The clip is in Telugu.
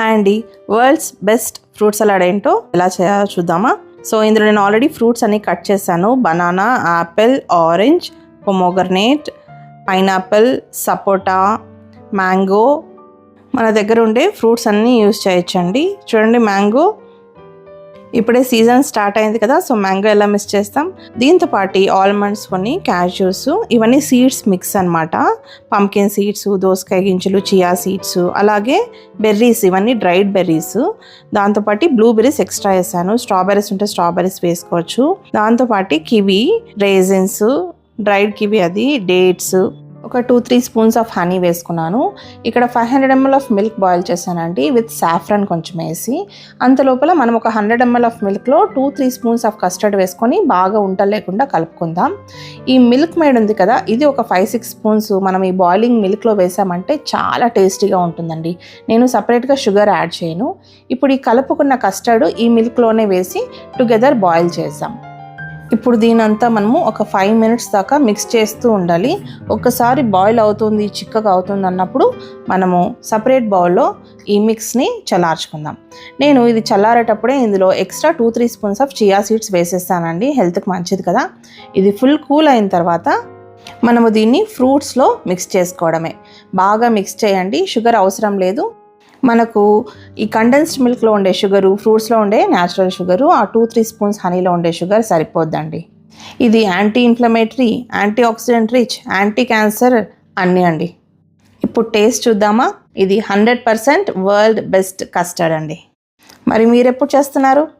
And. World's best fruit salad ఏంటో ఎలా చేయాలో చూద్దామా? సో ఇందులో నేను ఆల్రెడీ ఫ్రూట్స్ అన్ని కట్ చేశాను. Banana apple orange pomegranate pineapple sapota mango. మన దగ్గర ఉండే ఫ్రూట్స్ అన్నీ యూస్ చేయొచ్చండి. చూడండి మ్యాంగో ఇప్పుడే సీజన్ స్టార్ట్ అయింది కదా సో మ్యాంగో ఎలా మిస్ చేస్తాం? దీంతో పాటు ఆల్మండ్స్ కొన్ని క్యాష్యూస్ ఇవన్నీ సీడ్స్ మిక్స్ అన్నమాట. పంకిన్ సీడ్స్ దోసకాయ గింజలు చియా సీడ్స్ అలాగే బెర్రీస్ ఇవన్నీ డ్రైడ్ బెర్రీస్. దాంతోపాటు బ్లూబెర్రీస్ ఎక్స్ట్రా వేసాను. స్ట్రాబెర్రీస్ ఉంటే స్ట్రాబెర్రీస్ వేసుకోవచ్చు. దాంతోపాటు కివి రేజిన్స్ డ్రైడ్ కివి అది డేట్స్ ఒక two three spoons of honey వేసుకున్నాను. ఇక్కడ five hundred ML of milk boil చేశానండి విత్ సాఫ్రన్ కొంచెం వేసి. అంత లోపల మనం ఒక hundred ML of మిల్క్లో two three spoons of custard వేసుకొని బాగా ఉంట లేకుండా కలుపుకుందాం. ఈ మిల్క్ మేడ్ ఉంది కదా ఇది ఒక ఫైవ్ సిక్స్ స్పూన్స్ మనం ఈ బాయిలింగ్ మిల్క్లో వేసామంటే చాలా టేస్టీగా ఉంటుందండి. నేను సపరేట్గా షుగర్ యాడ్ చేయను. ఇప్పుడు ఈ కలుపుకున్న కస్టర్డ్ ఈ మిల్క్లోనే వేసి టుగెదర్ బాయిల్ చేద్దాం. ఇప్పుడు దీనంతా మనము ఒక ఫైవ్ మినిట్స్ దాకా మిక్స్ చేస్తూ ఉండాలి. ఒక్కసారి బాయిల్ అవుతుంది చిక్కగా అవుతుంది అన్నప్పుడు మనము సపరేట్ బౌల్లో ఈ మిక్స్ని చల్లార్చుకుందాం. నేను ఇది చల్లారేటప్పుడే ఇందులో extra two three spoons of chia seeds వేసేస్తానండి. హెల్త్కి మంచిది కదా. ఇది ఫుల్ కూల్ అయిన తర్వాత మనము దీన్ని ఫ్రూట్స్లో మిక్స్ చేసుకోవడమే. బాగా మిక్స్ చేయండి. షుగర్ అవసరం లేదు. మనకు ఈ కండెన్స్డ్ మిల్క్లో ఉండే షుగరు ఫ్రూట్స్లో ఉండే న్యాచురల్ షుగరు ఆ టూ త్రీ స్పూన్స్ హనీలో ఉండే షుగర్ సరిపోద్దండి. ఇది anti inflammatory antioxidant rich anti cancer అన్నీ అండి. ఇప్పుడు టేస్ట్ చూద్దామా? ఇది hundred percent world best custard అండి. మరి మీరు ఎప్పుడు చేస్తున్నారు?